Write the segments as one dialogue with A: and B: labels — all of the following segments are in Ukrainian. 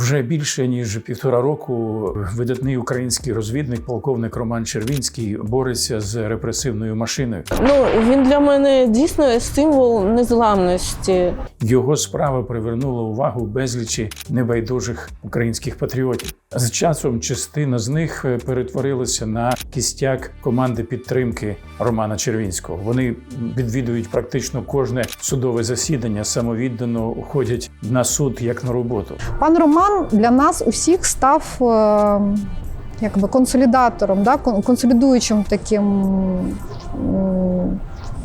A: Вже більше ніж півтора року видатний український розвідник, полковник Роман Червінський, бореться з репресивною машиною.
B: Ну він для мене дійсно символ незламності.
A: Його справа привернула увагу безлічі небайдужих українських патріотів. З часом частина з них перетворилася на кістяк команди підтримки Романа Червінського. Вони відвідують практично кожне судове засідання, самовіддано ходять на суд як на роботу.
C: Пан Роман для нас усіх став е, якби консолідатором, да, консолідуючим таким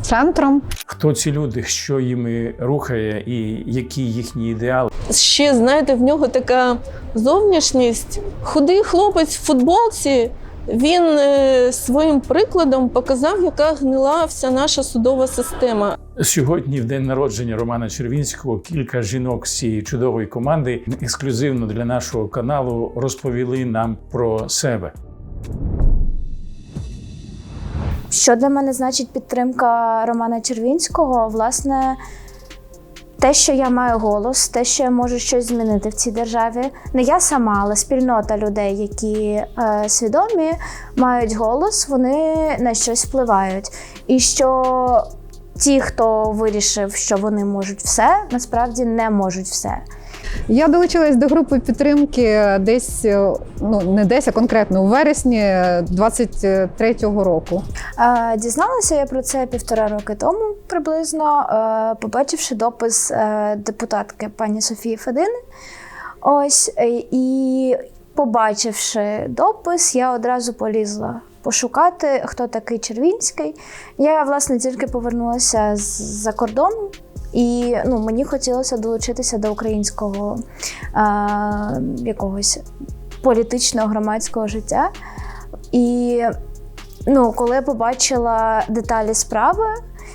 C: центром.
A: Хто ці люди, що їми рухає, і які їхні ідеали?
B: Ще знаєте, в нього така зовнішність. Худий хлопець в футболці. Він е, своїм прикладом показав, яка гнила вся наша судова система.
A: Сьогодні, в день народження Романа Червінського, кілька жінок з цієї чудової команди ексклюзивно для нашого каналу розповіли нам про себе.
D: Що для мене значить підтримка Романа Червінського? Власне, те, що я маю голос, те, що я можу щось змінити в цій державі. Не я сама, але спільнота людей, які е, свідомі, мають голос, вони на щось впливають. І що ті, хто вирішив, що вони можуть все, насправді не можуть все.
C: Я долучилась до групи підтримки десь, е, ну не десь, а конкретно у вересні 23-го року.
D: Е, Дізналася я про це півтора роки тому приблизно, е, побачивши допис депутатки пані Софії Федини. Ось і побачивши допис, я одразу полізла пошукати, хто такий Червінський. Я власне тільки повернулася з-за кордону. І ну, мені хотілося долучитися до українського е, якогось політичного громадського життя. І ну, коли я побачила деталі справи,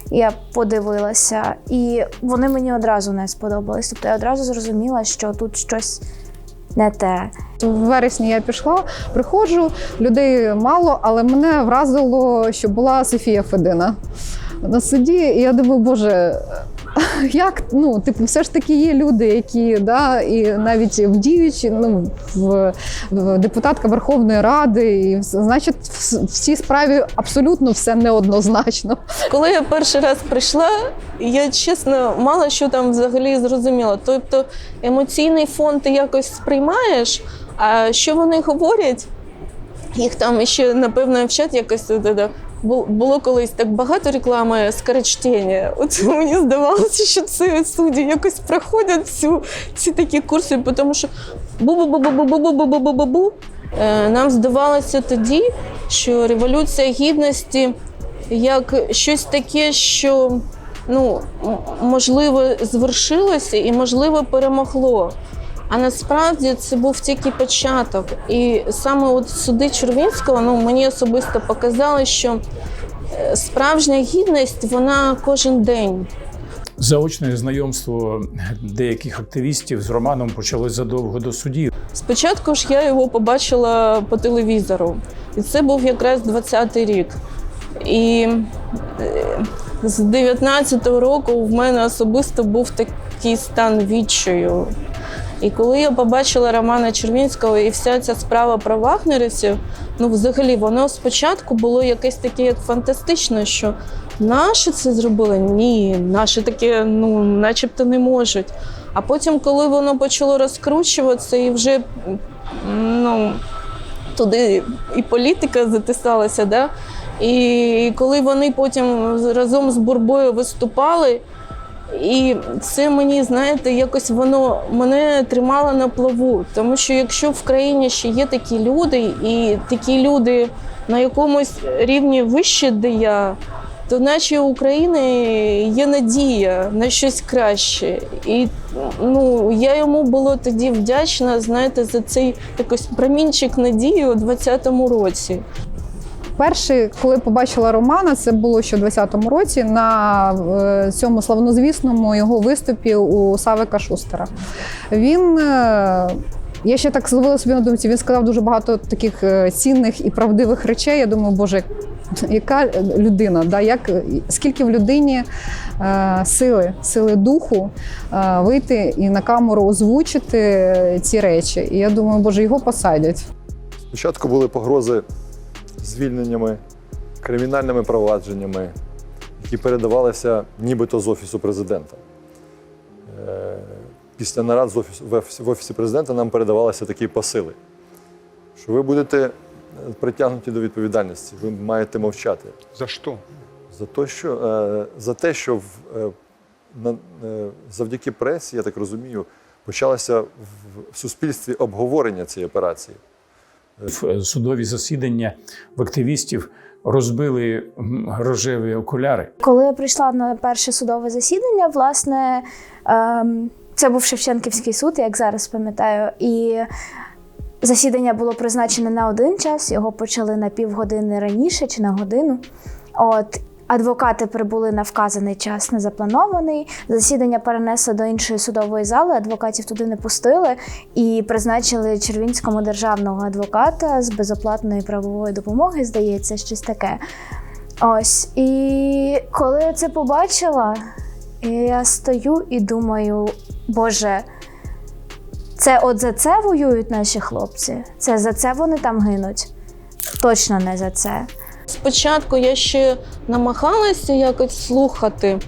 D: я подивилася, і вони мені одразу не сподобались. Тобто я одразу зрозуміла, що тут щось не те.
C: В вересні я пішла, приходжу, людей мало, але мене вразило, що була Софія Федина на суді. І я думаю, боже. Як ну, типу, все ж таки є люди, які да, і навіть в діючі, ну в, в депутатка Верховної Ради, і значить, в, в цій справі абсолютно все неоднозначно.
B: Коли я перший раз прийшла, я чесно мало що там взагалі зрозуміла. Тобто емоційний фон ти якось сприймаєш, а що вони говорять, їх там ще напевно вчать якось. Було колись так багато реклами скорочтення. От мені здавалося, що це судді якось проходять цю, ці такі курси, тому що бу-бу-бу-бу-бу-бу-бу-бу-бу-бу. Е, Нам здавалося тоді, що революція гідності як щось таке, що ну, можливо звершилося і можливо перемогло. А насправді це був тільки початок. І саме от суди Червінського ну, мені особисто показали, що е, справжня гідність вона кожен день.
A: Заочне знайомство деяких активістів з Романом почалось задовго до судів.
B: Спочатку ж я його побачила по телевізору, і це був якраз 20-й рік. І е, з 19-го року в мене особисто був такий стан відчаю. І коли я побачила Романа Червінського і вся ця справа про вагнерівців, ну взагалі воно спочатку було якесь таке як фантастичне, що наші це зробили? Ні, наші таке, ну, начебто не можуть. А потім, коли воно почало розкручуватися, і вже ну, туди і політика затисалася, да? і коли вони потім разом з Бурбою виступали, і це мені, знаєте, якось воно мене тримало на плаву. Тому що якщо в країні ще є такі люди, і такі люди на якомусь рівні вище, де я, то наче України є надія на щось краще. І ну, я йому було тоді вдячна, знаєте, за цей якось промінчик надії у 20-му році.
C: Перший, коли побачила Романа, це було ще в 20-му році на е, цьому славнозвісному його виступі у Савика Шустера. Він. е, Я ще так зловила собі на думці, він сказав дуже багато таких е, цінних і правдивих речей. Я думаю, боже, яка людина, да, як, скільки в людині е, сили, сили духу е, вийти і на камеру озвучити ці речі. І я думаю, боже, його посадять.
E: Спочатку були погрози звільненнями, кримінальними провадженнями, які передавалися нібито з Офісу президента. Е, Після нарад в офісі- президента нам передавалися такі посили, що ви будете е, притягнуті до відповідальності, ви маєте мовчати.
F: За что?
E: За те, що, е, за те, що в, на, завдяки пресі, я так розумію, почалося в, в суспільстві обговорення цієї операції.
A: В судові засідання в активістів розбили рожеві окуляри.
D: Коли я прийшла на перше судове засідання, власне, ем, це був Шевченківський суд, як зараз пам'ятаю, і засідання було призначене на один час, його почали на півгодини раніше чи на годину. От. Адвокати прибули на вказаний час, не запланований. Засідання перенесли до іншої судової зали. Адвокатів туди не пустили і призначили червінському державного адвоката з безоплатної правової допомоги. Здається, щось таке. Ось. І коли я це побачила, я стою і думаю, Боже, це от за це воюють наші хлопці. Це за це вони там гинуть. Точно не за це.
B: Спочатку я ще намагалася якось слухати.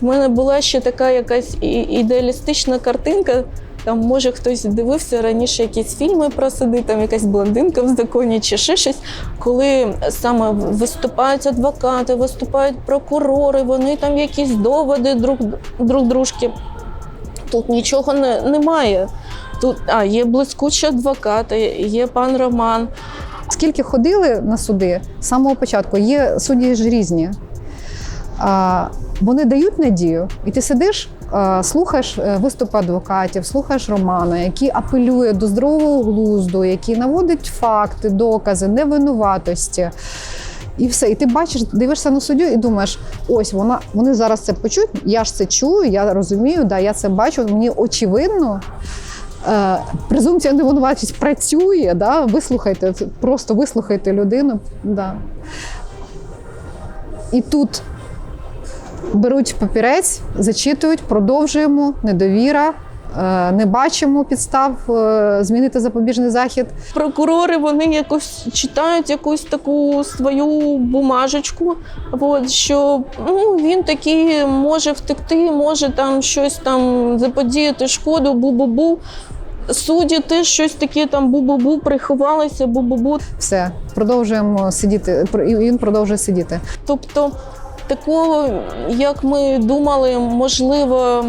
B: У мене була ще така якась ідеалістична картинка. Там, може, хтось дивився раніше якісь фільми про суди, там якась блондинка в законі чи ще щось. Коли саме виступають адвокати, виступають прокурори, вони там якісь доводи друг, друг дружки. Тут нічого не, немає. Тут а, є блискучі адвокати, є пан Роман.
C: Скільки ходили на суди з самого початку, є судді ж різні. А, вони дають надію, і ти сидиш, а, слухаєш е, виступи адвокатів, слухаєш Романа, який апелює до здорового глузду, який наводить факти, докази, невинуватості. І все, і ти бачиш, дивишся на суддю і думаєш, ось вона, вони зараз це почують. Я ж це чую, я розумію, да, я це бачу. Мені очевидно, презумпція невинуватість працює. Да? Вислухайте, просто вислухайте людину. Да. І тут беруть папірець, зачитують, продовжуємо, недовіра. е, Не бачимо підстав е, змінити запобіжний захід.
B: прокурори вони якось читають якусь таку свою бумажечку, от, що ну, він такий може втекти, може там щось там заподіяти шкоду, бу-бу-бу. Судді теж щось таке там бу-бу-бу, приховалися, бу-бу-бу.
C: Все, продовжуємо сидіти. І він продовжує сидіти.
B: Тобто, такого, як ми думали, можливо,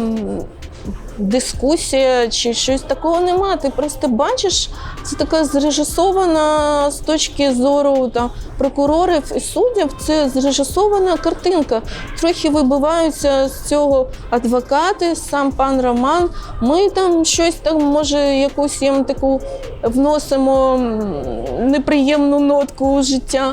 B: дискусія чи щось такого нема. Ти просто бачиш, це така зрежисована з точки зору там, прокурорів і суддів, це зрежисована картинка. Трохи вибиваються з цього адвокати, сам пан Роман. Ми там щось там, може, якусь їм таку вносимо неприємну нотку у життя.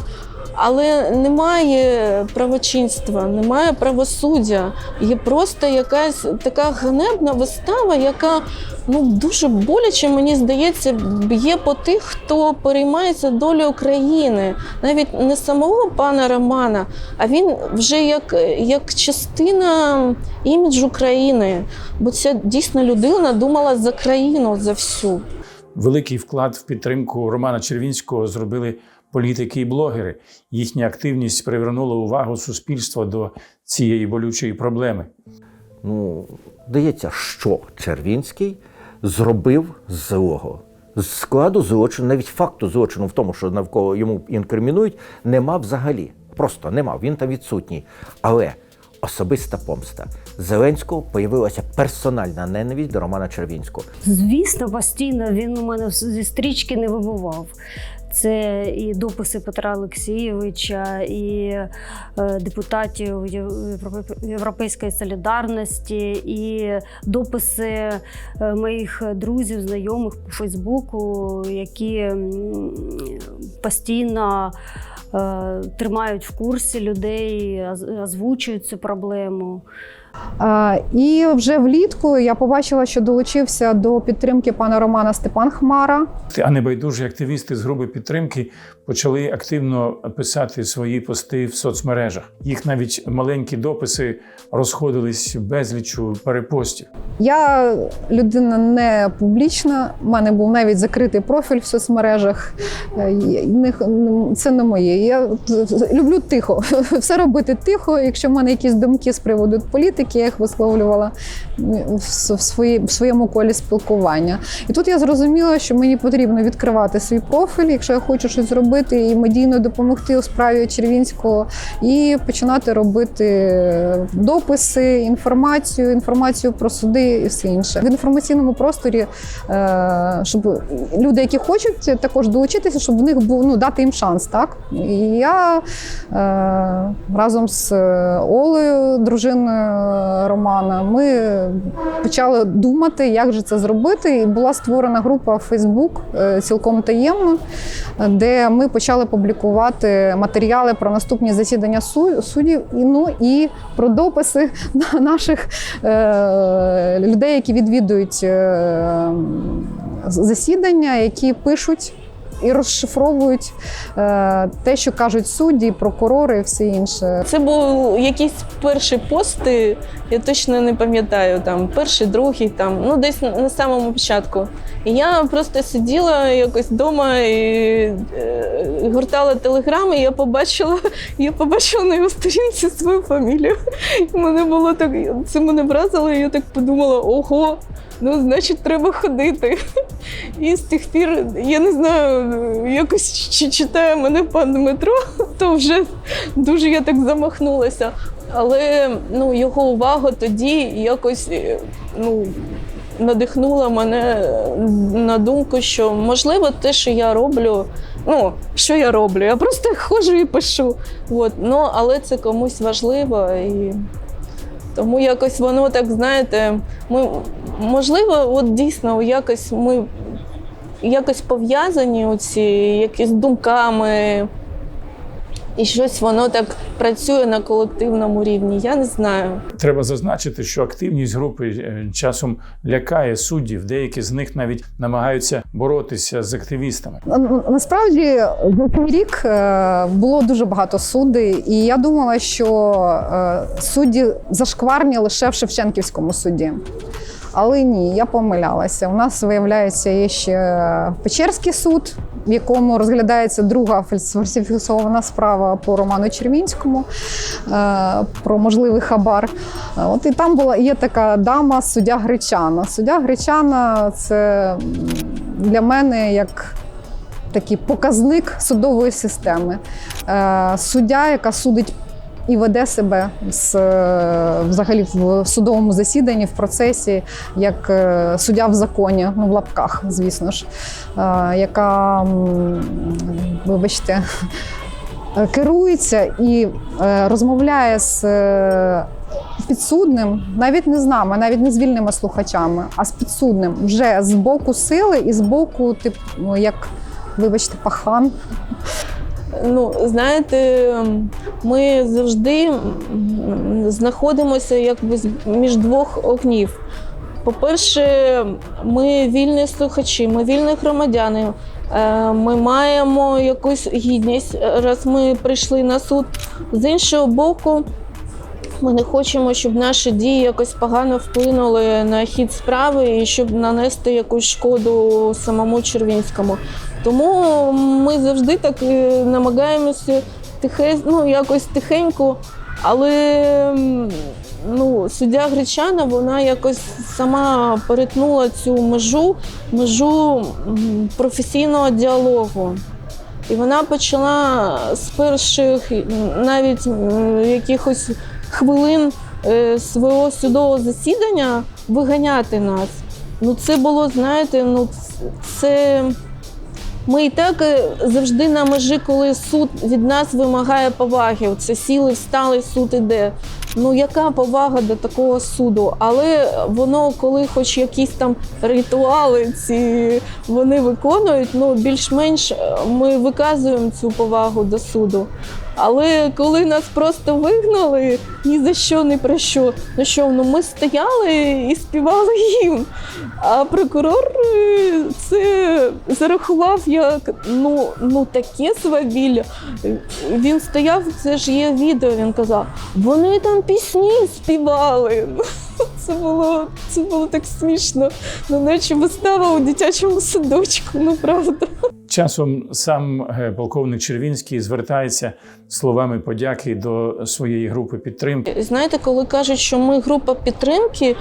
B: Але немає правочинства, немає правосуддя. Є просто якась така ганебна вистава, яка ну дуже боляче, мені здається, б'є по тих, хто переймається долею України. Навіть не самого пана Романа, а він вже як, як частина іміджу країни. Бо ця дійсно людина думала за країну, за всю.
A: Великий вклад в підтримку Романа Червінського зробили політики і блогери. Їхня активність привернула увагу суспільства до цієї болючої проблеми.
G: Ну, здається, що Червінський зробив злого. З складу злочину, навіть факту злочину в тому, що навколо йому інкримінують, нема взагалі. Просто нема. Він там відсутній. Але особиста помста Зеленського появилася персональна ненависть до Романа Червінського.
H: Звісно, постійно він у мене зі стрічки не вибував. Це і дописи Петра Олексійовича, і е, депутатів Європейської солідарності, і дописи е, моїх друзів, знайомих по Фейсбуку, які постійно е, тримають в курсі людей, оз- озвучують цю проблему.
C: Е, І вже влітку я побачила, що долучився до підтримки пана Романа Степан Хмара.
A: А небайдужі активісти з групи підтримки почали активно писати свої пости в соцмережах. Їх навіть маленькі дописи розходились безлічу перепостів.
C: Я людина не публічна. У мене був навіть закритий профіль в соцмережах. Е, Це не моє. Я люблю тихо, все робити тихо. Якщо в мене якісь думки з приводу політики, я їх висловлювала в свої- в своєму колі спілкування. І тут я зрозуміла, що мені потрібно відкривати свій профіль, якщо я хочу щось зробити і медійно допомогти у справі Червінського, і починати робити дописи, інформацію, інформацію про суди і все інше. В інформаційному просторі, е, щоб люди, які хочуть також долучитися, щоб в них був ну дати їм шанс, так і я е, разом з Олею, дружиною Романа, ми почали думати, як же це зробити. І була створена група Facebook е, цілком таємно, де ми почали публікувати матеріали про наступні засідання су- суддів, і ну і про дописи наших е, людей, які відвідують е, засідання, які пишуть. І розшифровують е, те, що кажуть судді, прокурори і все інше.
B: Це був якийсь перший пости, я точно не пам'ятаю, там перший, другий, там, ну десь на самому початку. І я просто сиділа якось вдома і е, гортала телеграми, і я побачила, я побачила на його сторінці свою фамілію. І мене було так, це мене вразило, і я так подумала: ого, ну значить, треба ходити. І з тих пір, я не знаю, якось чи читає мене пан Дмитро, то вже дуже я так замахнулася. Але ну, його увага тоді якось е, ну, надихнула мене на думку, що можливо те, що я роблю. Ну, що я роблю? Я просто ходжу і пишу. От. Ну, але це комусь важливо. І тому якось воно так, знаєте, ми, можливо, от дійсно якось ми якось пов'язані оці якісь думками, і щось воно так працює на колективному рівні. Я не знаю.
A: Треба зазначити, що активність групи е, часом лякає суддів. Деякі з них навіть намагаються боротися з активістами.
C: Насправді за цей рік е, було дуже багато судей, і я думала, що е, судді зашкварні лише в Шевченківському суді. Але ні, я помилялася. У нас виявляється є ще Печерський суд, в якому розглядається друга фальсифікована справа по Роману Червінському е, про можливий хабар. От і там була є така дама, суддя Гречана. Суддя Гречана це для мене як такий показник судової системи. Е, Суддя, яка судить і веде себе з, е, взагалі в судовому засіданні, в процесі, як е, суддя в законі, ну в лапках, звісно ж, е, яка, вибачте, керується і розмовляє з підсудним, навіть не з нами, навіть не з вільними слухачами, а з підсудним вже з боку сили і з боку, типу, як, вибачте, пахан.
B: Ну, знаєте, ми завжди знаходимося якби між двох огнів. По-перше, ми вільні слухачі, ми вільні громадяни. Е, Ми маємо якусь гідність, раз ми прийшли на суд. З іншого боку, ми не хочемо, щоб наші дії якось погано вплинули на хід справи і щоб нанести якусь шкоду самому Червінському. Тому ми завжди так е, намагаємося тихе, ну, якось тихенько, але ну, суддя Гречана вона якось сама перетнула цю межу, межу професійного діалогу. І вона почала з перших навіть якихось хвилин е, свого судового засідання виганяти нас. Ну це було, знаєте, ну це. Ми і так е, завжди на межі, коли суд від нас вимагає поваги. Це сіли, встали, суд іде. ну яка повага до такого суду? Але воно, коли хоч якісь там ритуали ці вони виконують, ну більш-менш е, ми виказуємо цю повагу до суду. Але коли нас просто вигнали ні за що, ні про що, ну що, ну ми стояли і співали гімн. А прокурор е, це зарахував як ну, ну таке свавілля. Він стояв, це ж є відео, він казав, вони там пісні співали. Це було, це було так смішно. Ну, наче вистава у дитячому садочку, ну правда.
A: Часом сам е, полковник Червінський звертається словами подяки до своєї групи підтримки.
B: Знаєте, коли кажуть, що ми група підтримки,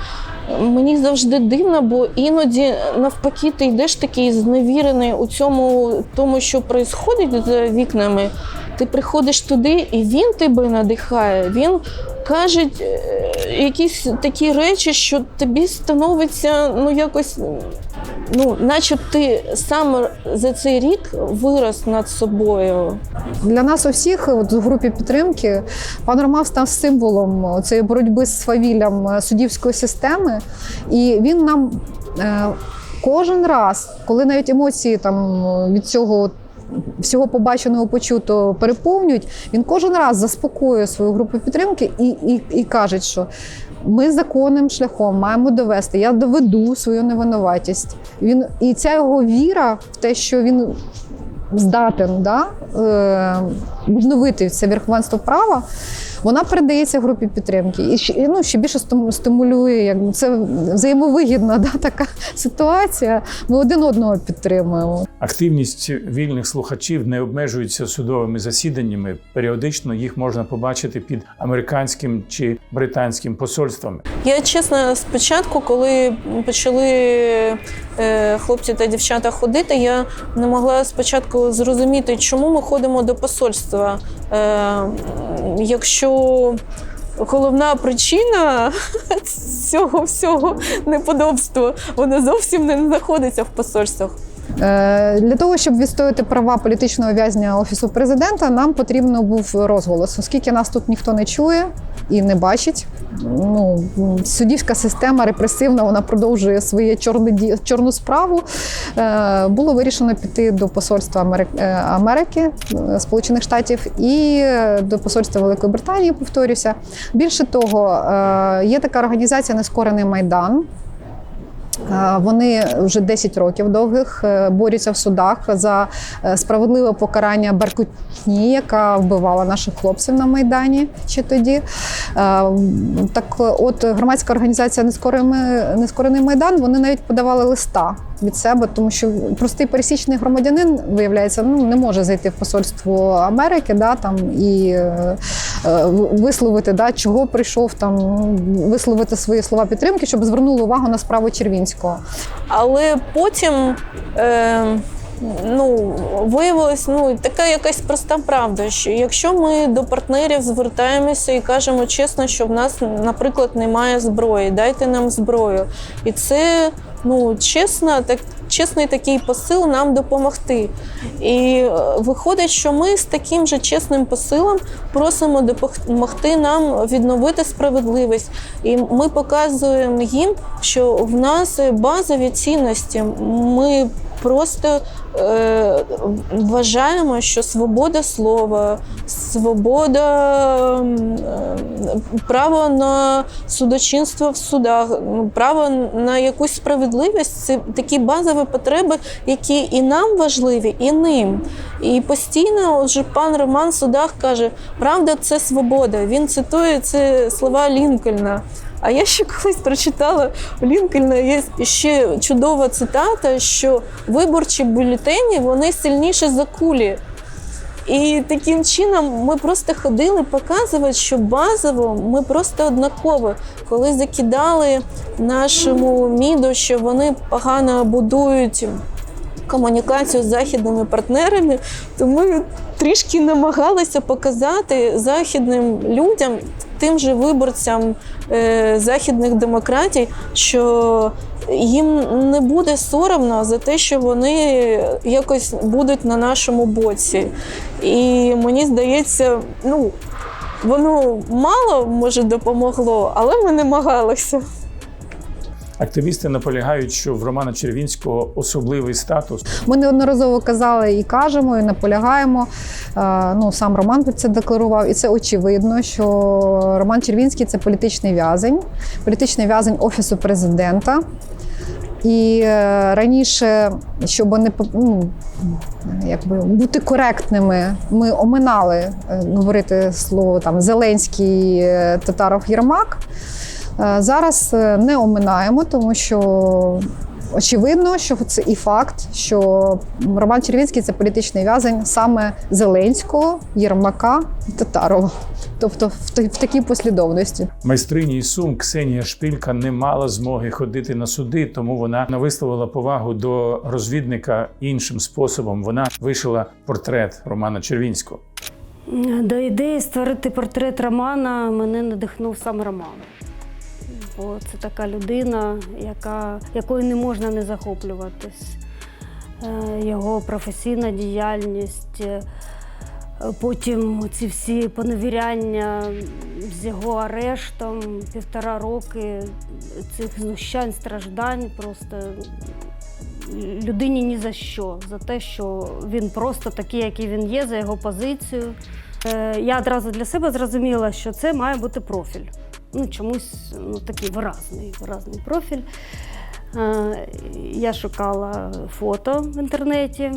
B: мені завжди дивно, бо іноді навпаки ти йдеш такий зневірений у цьому, тому що відбувається за вікнами. Ти приходиш туди, і він тебе надихає. Він каже е, якісь такі речі, що тобі становиться ну якось. Ну, наче ти сам за цей рік вирос над собою.
C: Для нас усіх, от в групі підтримки, пан Роман став символом цієї боротьби з свавіллям е, суддівської системи, і він нам е, кожен раз, коли навіть емоції там від цього. Всього побаченого, почутого переповнюють. Він кожен раз заспокоює свою групу підтримки і, і, і каже, що ми законним шляхом маємо довести. Я доведу свою невинуватість. Він і ця його віра в те, що він здатен да, е, відновити це верховенство права, вона передається групі підтримки. І ще, ну, ще більше стимулює, якби це взаємовигідна да, така ситуація. Ми один одного підтримуємо.
A: Активність вільних слухачів не обмежується судовими засіданнями. Періодично їх можна побачити під американським чи британським посольствами.
B: Я чесно, спочатку, коли почали е, хлопці та дівчата ходити, я не могла спочатку зрозуміти, чому ми ходимо до посольства. Е, якщо головна причина цього всього неподобства, вона зовсім не знаходиться в посольствах.
C: Е, Для того, щоб відстояти права політичного в'язня офісу президента, нам потрібно був розголос, оскільки нас тут ніхто не чує і не бачить. Ну суддівська система репресивна, вона продовжує своє чорне чорну справу. Е, Було вирішено піти до посольства е, Америки, Сполучених Штатів і до посольства Великої Британії. Повторюся. Більше того, є така організація Нескорений майдан. Вони вже 10 років довгих е, борються в судах за е, справедливе покарання Беркутні, яка вбивала наших хлопців на майдані ще тоді. Е, Так, от громадська організація «Нескорений- Нескорений майдан вони навіть подавали листа від себе, тому що простий пересічний громадянин виявляється, ну не може зайти в посольство Америки, да там і е, висловити, да, чого прийшов там, висловити свої слова підтримки, щоб звернули увагу на справу Червінського.
B: Але потім е, ну, виявилось ну, така якась проста правда, що якщо ми до партнерів звертаємося і кажемо чесно, що в нас, наприклад, немає зброї, дайте нам зброю. І це ну, чесно, так, чесний такий посил нам допомогти. І е, виходить, що ми з таким же чесним посилом просимо допомогти нам відновити справедливість. І ми показуємо їм, що в нас базові цінності. Ми просто е, вважаємо, що свобода слова, свобода, е, право на судочинство в судах, ну, право на якусь справедливість це такі базові потреби, які і нам важливі, і ним. І постійно вже пан Роман в судах каже, правда, це свобода. Він цитує ці слова Лінкольна. А я ще колись прочитала у Лінкольна є ще чудова цитата, що виборчі бюлетені вони сильніші за кулі. І таким чином ми просто ходили показувати, що базово ми просто однакові. Коли закидали нашому міду, що вони погано будують комунікацію з західними партнерами, то ми трішки намагалися показати західним людям, тим же виборцям е, західних демократій, що їм не буде соромно за те, що вони якось будуть на нашому боці. І мені здається, ну. воно мало може допомогло, але ми намагалися.
A: Активісти наполягають, що в Романа Червінського особливий статус.
C: Ми неодноразово казали і кажемо, і наполягаємо. Е, Ну сам Роман це декларував, і це очевидно, що Роман Червінський це політичний в'язень, політичний в'язень офісу президента. І е, раніше, щоб не ну, якби бути коректними, ми оминали е, говорити слово там Зеленський, Татаров Єрмак. Е, Зараз е, не оминаємо, тому що очевидно, що це і факт, що Роман Червінський це політичний в'язень саме Зеленського, Єрмака і Татарова. Тобто в, в такій послідовності.
A: Майстрині і сум Ксенія Шпилька не мала змоги ходити на суди, тому вона висловила повагу до розвідника іншим способом. Вона вишила портрет Романа Червінського.
H: До ідеї створити портрет Романа мене надихнув сам Роман. Бо це така людина, яка, якою не можна не захоплюватись. Е, Його професійна діяльність, е, потім ці всі поневіряння з його арештом, півтора роки цих знущань, страждань просто людині ні за що, за те, що він просто такий, який він є, за його позицію. Е, Я одразу для себе зрозуміла, що це має бути профіль. Ну, чомусь ну, такий виразний, виразний профіль. Е, Я шукала фото в інтернеті,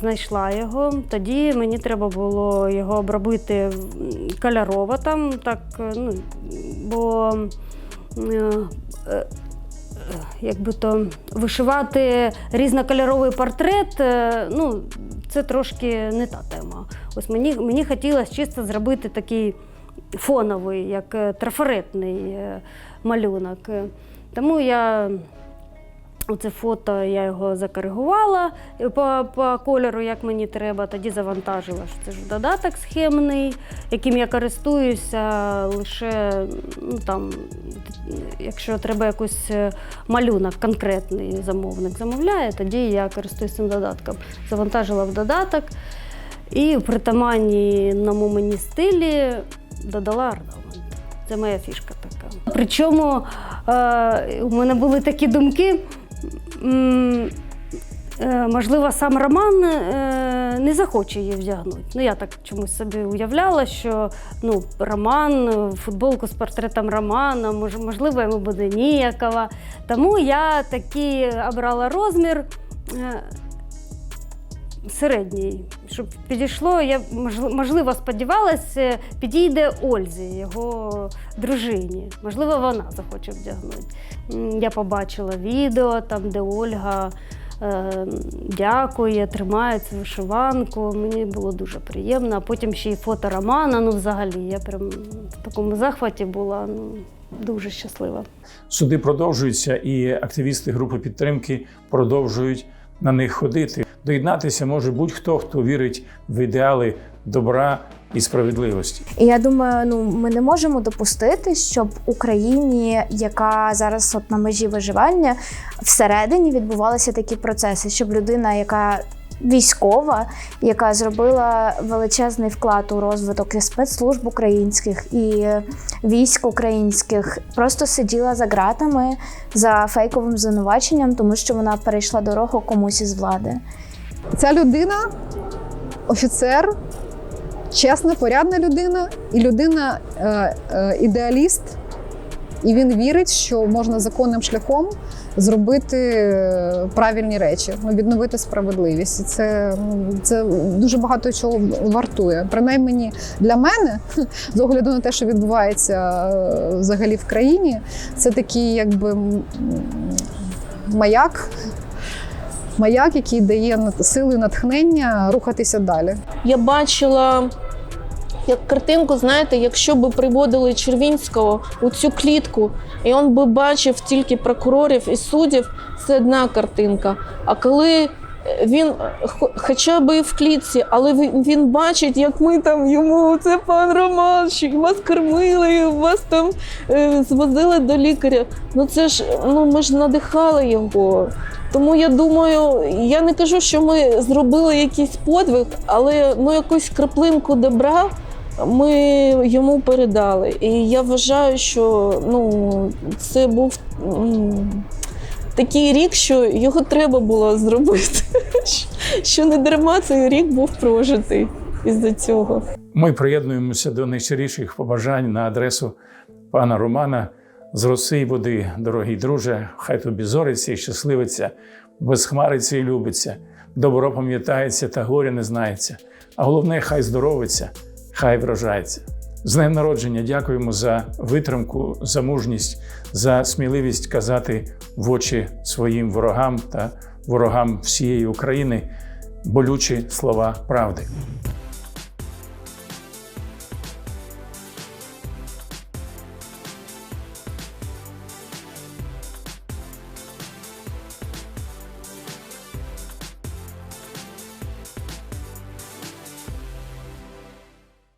H: знайшла його. Тоді мені треба було його обробити кольорово там, так, е, ну, бо е, якби то вишивати різнокольоровий портрет, ну, це трошки не та тема. Ось мені, мені хотілося чисто зробити такий фоновий, як е, трафаретний е, малюнок. Е, Тому я Оце фото я його закоригувала по, по кольору, як мені треба. Тоді завантажила, що це ж додаток схемний, яким я користуюся лише ну, там, якщо треба якийсь малюнок, конкретний замовник замовляє, тоді я користуюся цим додатком. Завантажила в додаток і в притаманному мені стилі додала орнамент. Це моя фішка така. Причому е, у мене були такі думки. е, Можливо, сам Роман е, не захоче її вдягнути. Ну, я так чомусь собі уявляла, що ну, Роман, е, футболку з портретом Романа, мож- можливо, йому буде ніякова. Тому я такий обрала розмір. Середній, щоб підійшло, я можли- можливо сподівалася, підійде Ользі, його дружині. Можливо, вона захоче вдягнути. Я побачила відео, там, де Ольга е, дякує, тримає цю вишиванку. Мені було дуже приємно. А потім ще й фото Романа. Ну, взагалі, я прям в такому захваті була ну, дуже щаслива.
A: Суди продовжуються, і активісти групи підтримки продовжують на них ходити. Доєднатися може будь-хто, хто вірить в ідеали добра і справедливості.
D: Я думаю, ну ми не можемо допустити, щоб Україні, яка зараз от на межі виживання, всередині відбувалися такі процеси, щоб людина, яка військова, яка зробила величезний вклад у розвиток і спецслужб українських і військ українських, просто сиділа за ґратами за фейковим звинуваченням, тому що вона перейшла дорогу комусь із влади.
C: Ця людина офіцер, чесна, порядна людина і людина е, е, ідеаліст. І він вірить, що можна законним шляхом зробити е, правильні речі, ну, відновити справедливість. І це, ну, це дуже багато чого вартує. Принаймні для мене, з огляду на те, що відбувається е, взагалі в країні, це такий якби маяк. Маяк, який дає сили натхнення рухатися далі.
B: Я бачила як картинку, знаєте, якщо би приводили Червінського у цю клітку, і він би бачив тільки прокурорів і суддів, це одна картинка. А коли він хо- хоча б і в клітці, але він, він бачить, як ми там йому це пан Роман, що вас кормили, вас там е, звозили до лікаря. Ну це ж ну ми ж надихали його. Тому я думаю, я не кажу, що ми зробили якийсь подвиг, але ну якусь краплинку добра ми йому передали. І я вважаю, що ну, це був такий рік, що його треба було зробити. Що не дарма цей рік був прожитий із-за цього.
A: Ми приєднуємося до найщиріших побажань на адресу пана Романа з роси й води, дорогий друже, хай тобі зориться і щасливиться, без хмариться і любиться, добро пам'ятається та горя не знається. А головне, хай здоровиться, хай вражається. З днем народження дякуємо за витримку, за мужність, за сміливість казати в очі своїм ворогам та ворогам всієї України болючі слова правди.